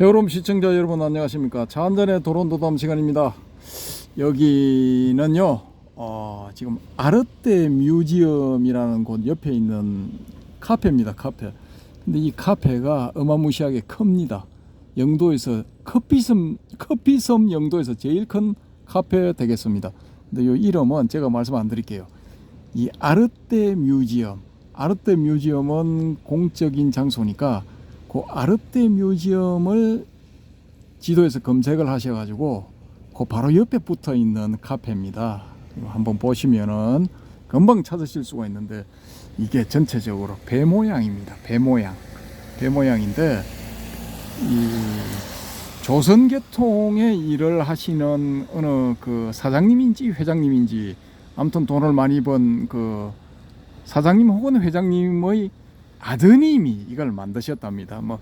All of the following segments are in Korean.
여러분 시청자 여러분 안녕하십니까? 차 한잔의 도론도담 시간입니다. 여기는요 어, 지금 아르떼 뮤지엄이라는 곳 옆에 있는 카페입니다 카페. 근데 이 카페가 어마무시하게 큽니다. 영도에서 커피섬 커피섬 영도에서 제일 큰 카페 되겠습니다. 근데 이 이름은 제가 말씀 안 드릴게요. 이 아르떼 뮤지엄. 아르떼 뮤지엄은 공적인 장소니까 그 아르떼 뮤지엄을 지도에서 검색을 하셔가지고 그 바로 옆에 붙어 있는 카페입니다. 한번 보시면은 금방 찾으실 수가 있는데 이게 전체적으로 배 모양입니다. 배 모양, 배 모양인데 이 조선계통의 일을 하시는 어느 그 사장님인지 회장님인지 아무튼 돈을 많이 번 그 사장님 혹은 회장님의 아드님이 이걸 만드셨답니다. 뭐,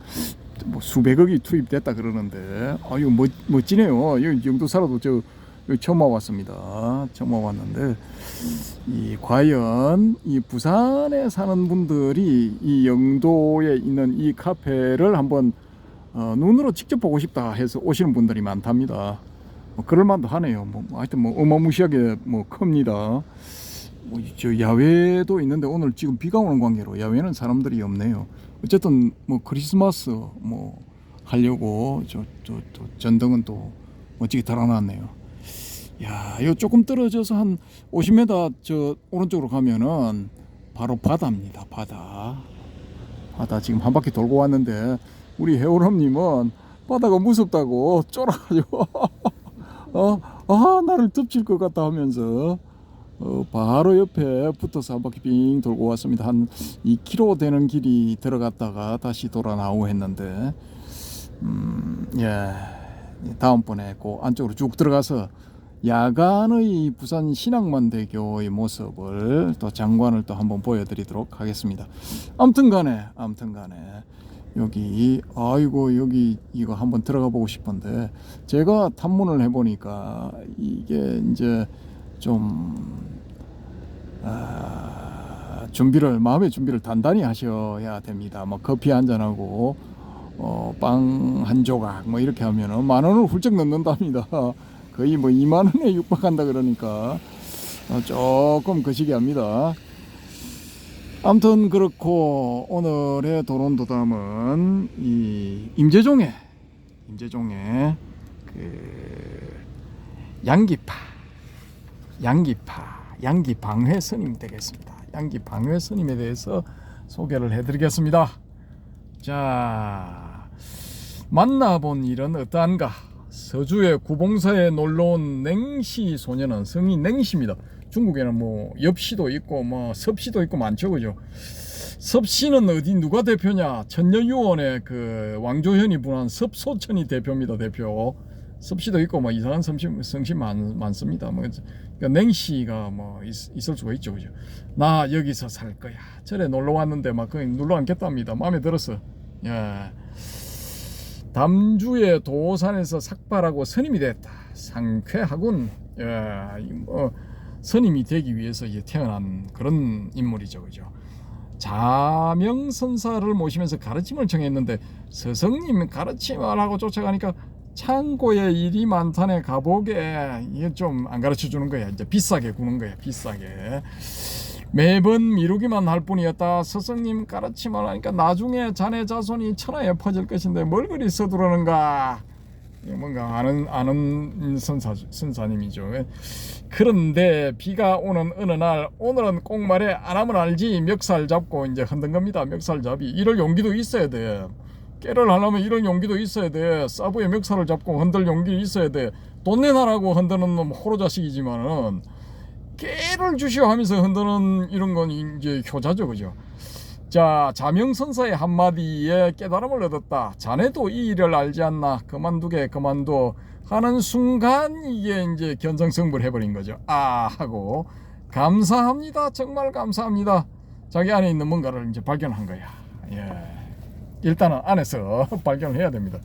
뭐 수백억이 투입됐다 그러는데 아 멋, 멋지네요. 이 정도 살아도 저 여기 처음 와봤습니다. 처음 와봤는데 이 과연 이 부산에 사는 분들이 이 영도에 있는 이 카페를 한번 어, 눈으로 직접 보고 싶다 해서 오시는 분들이 많답니다. 뭐 그럴 만도 하네요. 뭐 하여튼 뭐 어마무시하게 뭐 큽니다. 뭐, 저 야외도 있는데 오늘 지금 비가 오는 관계로 야외는 사람들이 없네요. 어쨌든 뭐 크리스마스 뭐 하려고 저 저 저 전등은 또 멋지게 달아놨네요. 야, 이거 조금 떨어져서 한 50m 저 오른쪽으로 가면은 바로 바다입니다. 바다. 바다 지금 한 바퀴 돌고 왔는데 우리 해오람님은 바다가 무섭다고 쫄아가지고 어, 아 나를 덮칠 것 같다 하면서 어, 바로 옆에 붙어서 한 바퀴 빙 돌고 왔습니다. 한 2km 되는 길이 들어갔다가 다시 돌아 나오고 했는데, 음, 예, 다음번에 그 안쪽으로 쭉 들어가서 야간의 부산 신앙만대교의 모습을 또 장관을 또 한번 보여드리도록 하겠습니다. 아무튼 간에, 아무튼 간에. 여기 아이고 여기 이거 한번 들어가 보고 싶은데 제가 탐문을 해보니까 이게 이제 좀 아, 준비를 마음의 준비를 단단히 하셔야 됩니다. 뭐 커피 한 잔하고 어, 빵 한 조각 뭐 이렇게 하면은 만 원을 훌쩍 넘는답니다. 거의 뭐 2만 원에 육박한다 그러니까 어, 조금 거시기합니다. 아무튼 그렇고 오늘의 도론도담은 이 임재종의 임재종의 그 양기파 양기파 양기 방회 스님 되겠습니다. 양기 방회 스님에 대해서 소개를 해드리겠습니다. 자 만나본 일은 어떠한가? 서주의 구봉사에 놀러온 냉시 소년은 성이 냉시입니다. 중국에는 뭐 엽시도 있고 뭐 섭시도 있고 많죠, 그죠? 섭씨는 어디 누가 대표냐? 천녀유원의 그 왕조현이 분한 섭소천이 대표입니다, 대표. 섭씨도 있고 뭐 이상한 성심, 성심 많, 많습니다. 뭐 그러니까 냉시가 뭐 있, 있을 수가 있죠, 그죠? 나 여기서 살 거야. 절에 놀러 왔는데 막 거기 눌러 앉겠답니다. 마음에 들었어. 예. 담주의 도산에서 삭발하고 선임이 됐다. 상쾌하군. 예, 이뭐 선임이 되기 위해서 이제 태어난 그런 인물이죠, 그죠? 자명선사를 모시면서 가르침을 청했는데 스승님 가르침을 하고 쫓아가니까 창고에 일이 많다네 가보게. 이게 좀 안 가르쳐 주는 거야. 이제 비싸게 구는 거야 비싸게. 매번 미루기만 할 뿐이었다. 스승님 가르침을 하니까 나중에 자네 자손이 천하에 퍼질 것인데 뭘 그리 서두르는가? 뭔가 아는 아는 선사 선사님이죠. 그런데 비가 오는 어느 날 오늘은 꼭 말해 안 하면 알지. 멱살 잡고 이제 흔든 겁니다. 멱살 잡이. 이럴 용기도 있어야 돼 깨를 하려면 이런 용기도 있어야 돼. 사부의 멱살을 잡고 흔들 용기 있어야 돼. 돈 내놔라고 흔드는 놈 호로 자식이지만은 깨를 주시오 하면서 흔드는 이런 건 이제 효자죠, 그죠? 자, 자명선사의 한마디에 깨달음을 얻었다. 자네도 이 일을 알지 않나? 그만두게 그만둬. 하는 순간 이게 이제 견성성불 해버린 거죠. 아 하고 감사합니다. 정말 감사합니다. 자기 안에 있는 뭔가를 이제 발견한 거야. 예. 일단은 안에서 발견을 해야 됩니다.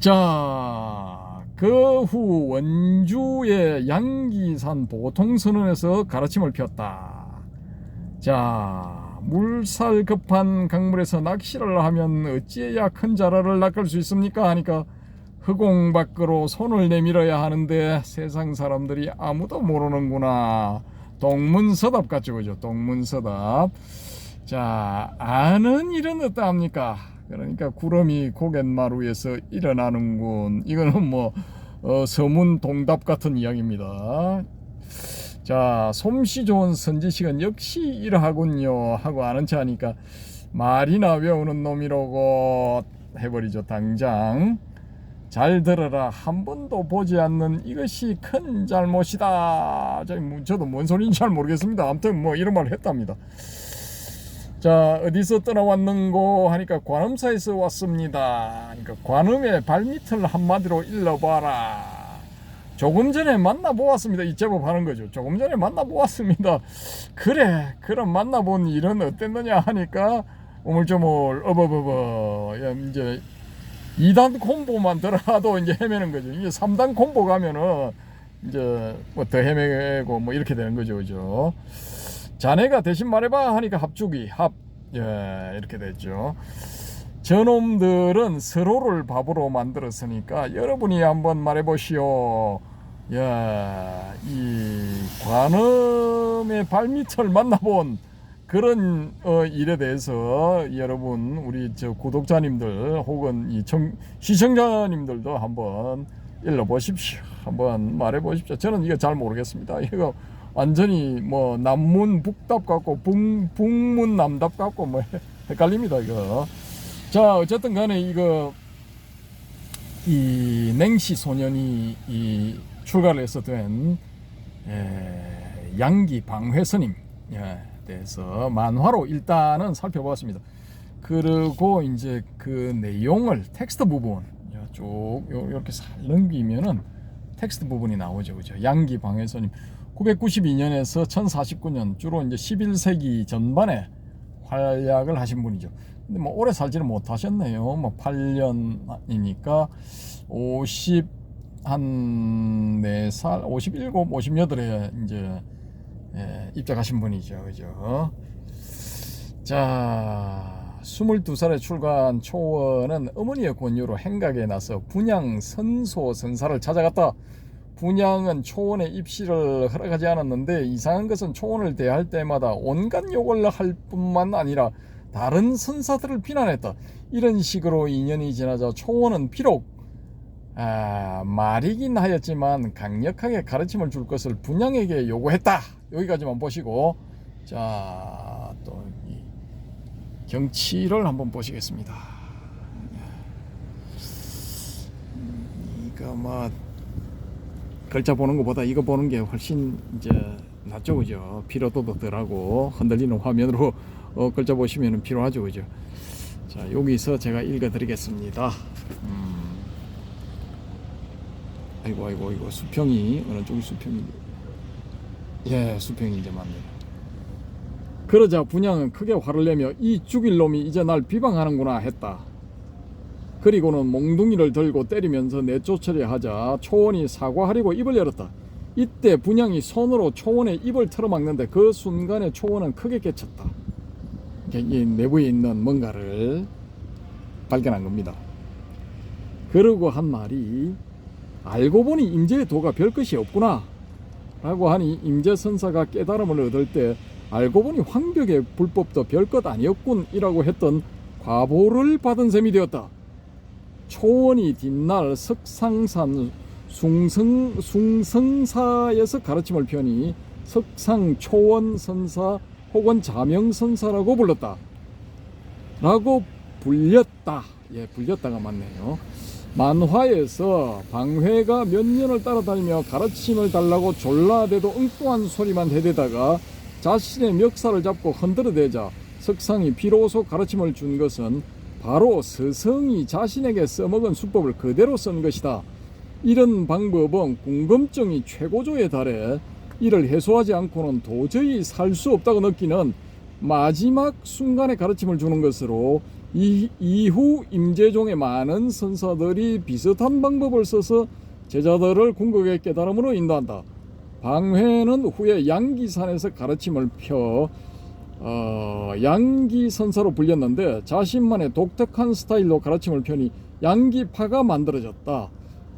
자, 그 후 원주의 양기산 보통선언에서 가르침을 폈다. 자, 물살 급한 강물에서 낚시를 하면 어찌해야 큰 자라를 낚을 수 있습니까? 하니까 허공 밖으로 손을 내밀어야 하는데 세상 사람들이 아무도 모르는구나. 동문서답 같죠, 그죠? 동문서답. 자, 아는 일은 어떠합니까? 그러니까 구름이 고갯마루에서 일어나는군. 이거는 뭐 어, 서문 동답 같은 이야기입니다. 자, 솜씨 좋은 선지식은 역시 이러하군요. 하고 아는 체 하니까 말이나 외우는 놈이라고 해버리죠. 당장. 잘 들어라. 한 번도 보지 않는 이것이 큰 잘못이다. 저, 뭐, 저도 뭔 소리인지 잘 모르겠습니다. 아무튼 뭐 이런 말을 했답니다. 자, 어디서 떠나왔는고 하니까 관음사에서 왔습니다. 그러니까 관음의 발밑을 한마디로 일러봐라. 조금 전에 만나보았습니다. 이 제법 하는 거죠. 조금 전에 만나보았습니다. 그래, 그럼 만나본 일은 어땠느냐 하니까 오물조물 어버버버 야, 이제 2단 콤보만 들어가도 이제 헤매는 거죠. 이게 3단 콤보 가면은 이제 뭐 더 헤매고 뭐 이렇게 되는 거죠. 그죠? 자네가 대신 말해봐 하니까 합주기 합 예, 이렇게 됐죠. 저놈들은 서로를 바보로 만들었으니까 여러분이 한번 말해보시오. 야, 이 관음의 발밑을 만나본 그런 어, 일에 대해서 여러분 우리 저 구독자님들 혹은 이 청, 시청자님들도 한번 일러보십시오. 한번 말해보십시오. 저는 이거 잘 모르겠습니다. 이거 완전히 뭐 남문 북답 같고 북, 북문 남답 같고 뭐 헷갈립니다 이거. 자 어쨌든 간에 이거 이 냉시 소년이 이 출가를 해서 된 에, 양기 방회스님 예, 대해서 만화로 일단은 살펴보았습니다. 그리고 이제 그 내용을 텍스트 부분 쭉 요- 요렇게 살 넘기면은 텍스트 부분이 나오죠. 그죠? 양기 방회스님 992년에서 1049년 주로 이제 11세기 전반에 활약을 하신 분이죠. 근데 뭐 오래 살지는 못하셨네요. 뭐 8년이니까 50 한 4살, 57, 58에 이제 예, 입작하신 분이죠. 그죠? 자, 22살에 출가한 초원은 어머니의 권유로 행각에 나서 분양 선소 선사를 찾아갔다. 분양은 초원의 입시를 허락하지 않았는데 이상한 것은 초원을 대할 때마다 온갖 욕을 할 뿐만 아니라 다른 선사들을 비난했다. 이런 식으로 2년이 지나자 초원은 비록 아, 말이긴 하였지만 강력하게 가르침을 줄 것을 분양에게 요구했다. 여기까지만 보시고 자 또 경치를 한번 보시겠습니다. 이거 뭐 글자 보는 것보다 이거 보는 게 훨씬 이제 낫죠 그죠? 피로도도 덜하고 흔들리는 화면으로 어, 글자 보시면 피로하죠 그죠? 자 여기서 제가 읽어 드리겠습니다. 음. 아이고 아이고 이거 수평이 어느 쪽이 수평이? 예 수평이 이제 맞네요 그러자 분양은 크게 화를 내며 이 죽일 놈이 이제 날 비방하는구나 했다 그리고는 몽둥이를 들고 때리면서 내쫓으려 하자 초원이 사과하려고 입을 열었다. 이때 분양이 손으로 초원의 입을 틀어막는데 그 순간에 초원은 크게 깨쳤다. 이 내부에 있는 뭔가를 발견한 겁니다. 그러고 한 말이 알고 보니 임재의 도가 별 것이 없구나 라고 하니 임재 선사가 깨달음을 얻을 때 알고 보니 황벽의 불법도 별 것 아니었군 이라고 했던 과보를 받은 셈이 되었다. 초원이 뒷날 석상산 숭성 숭성사에서 가르침을 펴니 석상 초원 선사 혹은 자명 선사라고 불렀다. 라고 불렸다. 예, 불렸다가 맞네요. 만화에서 방회가 몇 년을 따라다니며 가르침을 달라고 졸라대도 엉뚱한 소리만 해대다가 자신의 멱살을 잡고 흔들어대자 석상이 비로소 가르침을 준 것은 바로 스승이 자신에게 써먹은 수법을 그대로 쓴 것이다. 이런 방법은 궁금증이 최고조에 달해 이를 해소하지 않고는 도저히 살 수 없다고 느끼는 마지막 순간의 가르침을 주는 것으로 이, 이후 임재종의 많은 선사들이 비슷한 방법을 써서 제자들을 궁극의 깨달음으로 인도한다. 방회는 후에 양기산에서 가르침을 펴 어, 양기 선사로 불렸는데 자신만의 독특한 스타일로 가르침을 펴니 양기파가 만들어졌다.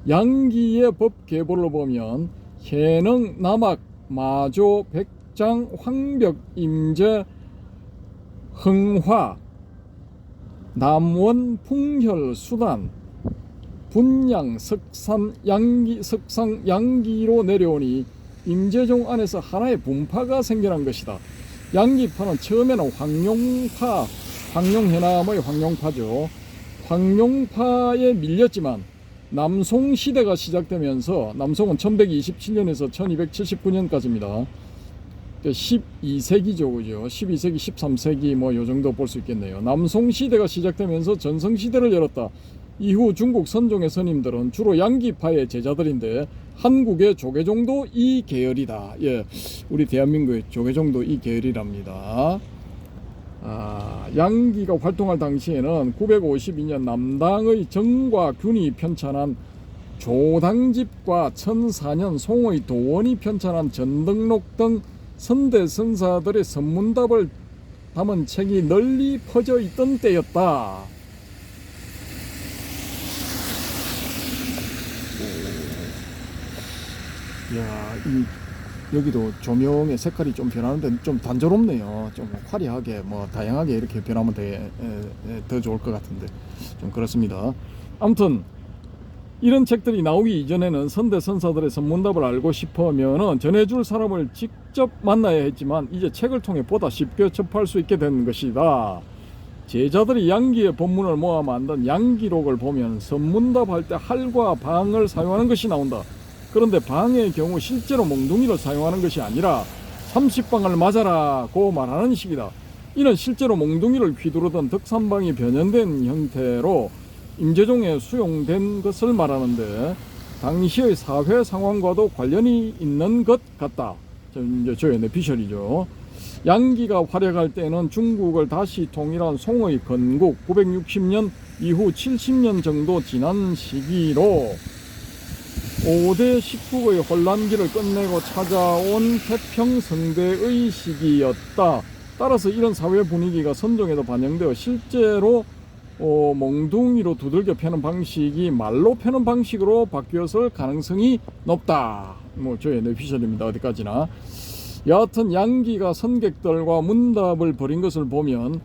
양기의 법 계보를 보면 해능, 남학, 마조, 백장, 황벽, 임제, 흥화, 남원, 풍혈, 수단, 분양, 석산, 양기, 석상, 양기로 내려오니 임재종 안에서 하나의 분파가 생겨난 것이다. 양기파는 처음에는 황룡파, 황룡해남의 황룡파죠. 황룡파에 밀렸지만 남송 시대가 시작되면서 남송은 1127년에서 1279년까지입니다. 12세기죠, 그죠? 12세기, 13세기 뭐 요 정도 볼 수 있겠네요. 남송 시대가 시작되면서 전성 시대를 열었다. 이후 중국 선종의 스님들은 주로 양기파의 제자들인데 한국의 조계종도 이 계열이다. 예, 우리 대한민국의 조계종도 이 계열이랍니다. 아, 양기가 활동할 당시에는 952년 남당의 정과 균이 편찬한 조당집과 1004년 송의 도원이 편찬한 전등록 등 선대 선사들의 선문답을 담은 책이 널리 퍼져 있던 때였다. 야, 이 여기도 조명의 색깔이 좀 변하는데 좀 단조롭네요. 좀 화려하게 뭐 다양하게 이렇게 변하면 에, 더 좋을 것 같은데 좀 그렇습니다. 아무튼 이런 책들이 나오기 이전에는 선대 선사들의 선문답을 알고 싶으면은 전해줄 사람을 직접 만나야 했지만 이제 책을 통해 보다 쉽게 접할 수 있게 된 것이다. 제자들이 양기의 본문을 모아 만든 양기록을 보면 선문답할 때 할과 방을 사용하는 것이 나온다. 그런데 방의 경우 실제로 몽둥이를 사용하는 것이 아니라 30방을 맞아라고 말하는 식이다. 이는 실제로 몽둥이를 휘두르던 덕산방이 변형된 형태로 임재종에 수용된 것을 말하는데 당시의 사회 상황과도 관련이 있는 것 같다. 저 이제 저의 내피셜이죠. 양기가 활약할 때는 중국을 다시 통일한 송의 건국 960년 이후 70년 정도 지난 시기로 5대 19의 혼란기를 끝내고 찾아온 태평성대의 시기였다. 따라서 이런 사회 분위기가 선종에도 반영되어 실제로 어, 몽둥이로 두들겨 패는 방식이 말로 패는 방식으로 바뀌었을 가능성이 높다. 뭐 저의 내피셜입니다. 어디까지나. 여하튼 양기가 선객들과 문답을 벌인 것을 보면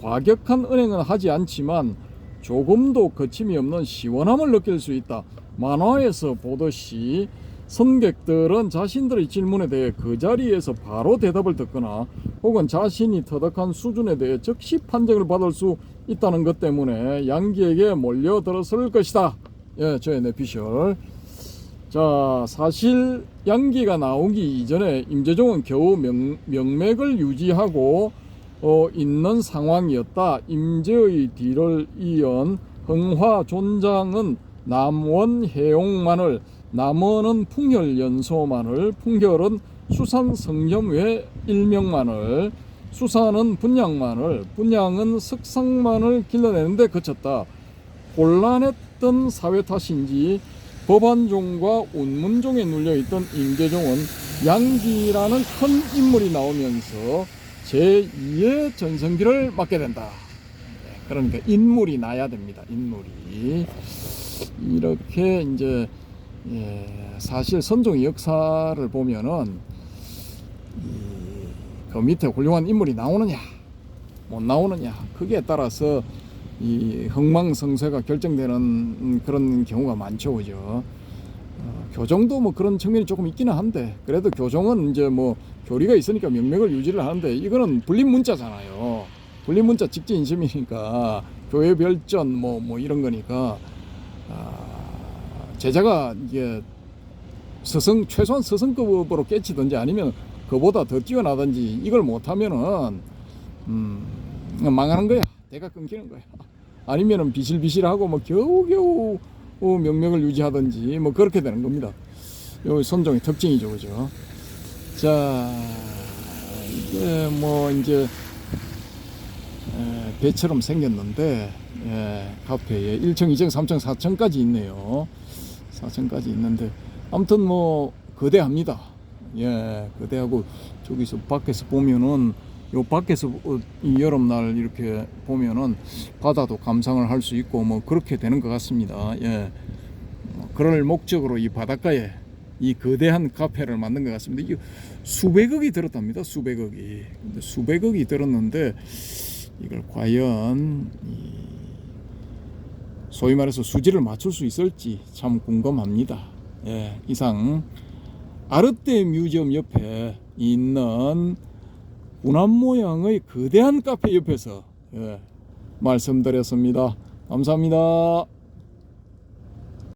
과격한 은행은 하지 않지만 조금도 거침이 없는 시원함을 느낄 수 있다. 만화에서 보듯이 선객들은 자신들의 질문에 대해 그 자리에서 바로 대답을 듣거나 혹은 자신이 터득한 수준에 대해 즉시 판정을 받을 수 있다는 것 때문에 양기에게 몰려들었을 것이다. 예, 저의 내피셜. 자, 사실 양기가 나오기 이전에 임재종은 겨우 명, 명맥을 유지하고 어, 있는 상황이었다. 임재의 뒤를 이은 흥화 존장은 남원 해용만을, 남원은 풍혈 연소만을, 풍혈은 수산 성점 외 일명만을, 수산은 분양만을, 분양은 석상만을 길러내는데 그쳤다. 곤란했던 사회 탓인지 법안종과 운문종에 눌려있던 임재종은 양기라는 큰 인물이 나오면서 제2의 전성기를 맡게 된다. 그러니까 인물이 나야 됩니다. 인물이 이렇게 이제 예, 사실 선종의 역사를 보면은 이, 그 밑에 훌륭한 인물이 나오느냐 못 나오느냐 그게 따라서 이 흥망성쇠가 결정되는 그런 경우가 많죠, 그죠? 어, 교정도 뭐 그런 측면이 조금 있기는 한데 그래도 교정은 이제 뭐 교리가 있으니까 명맥을 유지를 하는데 이거는 불린 문자잖아요. 불린 문자 직지 인심이니까 교회 별전 뭐뭐 이런 거니까 아, 제자가 이게 스승 최소한 스승급으로 깨치든지 아니면 그보다 더 뛰어나든지 이걸 못하면은 음, 망하는 거야. 대가 끊기는 거야. 아니면은 비실비실하고 뭐 겨우겨우 어, 명맥을 유지하든지 뭐 그렇게 되는 겁니다. 요 선종의 특징이죠, 그죠? 자, 이게 뭐 이제 에, 배처럼 생겼는데 예, 카페에 1층, 2층, 3층, 4층까지 있네요. 4층까지 있는데 아무튼 뭐 거대합니다. 예, 거대하고 저기서 밖에서 보면은 요 밖에서 어, 이 여름날 이렇게 보면은 바다도 감상을 할 수 있고 뭐 그렇게 되는 것 같습니다. 예. 뭐 그럴 목적으로 이 바닷가에 이 거대한 카페를 만든 것 같습니다. 이게 수백억이 들었답니다. 수백억이. 근데 수백억이 들었는데 이걸 과연 이 소위 말해서 수지를 맞출 수 있을지 참 궁금합니다. 예, 이상 아르떼 뮤지엄 옆에 있는 군함 모양의 거대한 카페 옆에서 예, 말씀드렸습니다. 감사합니다.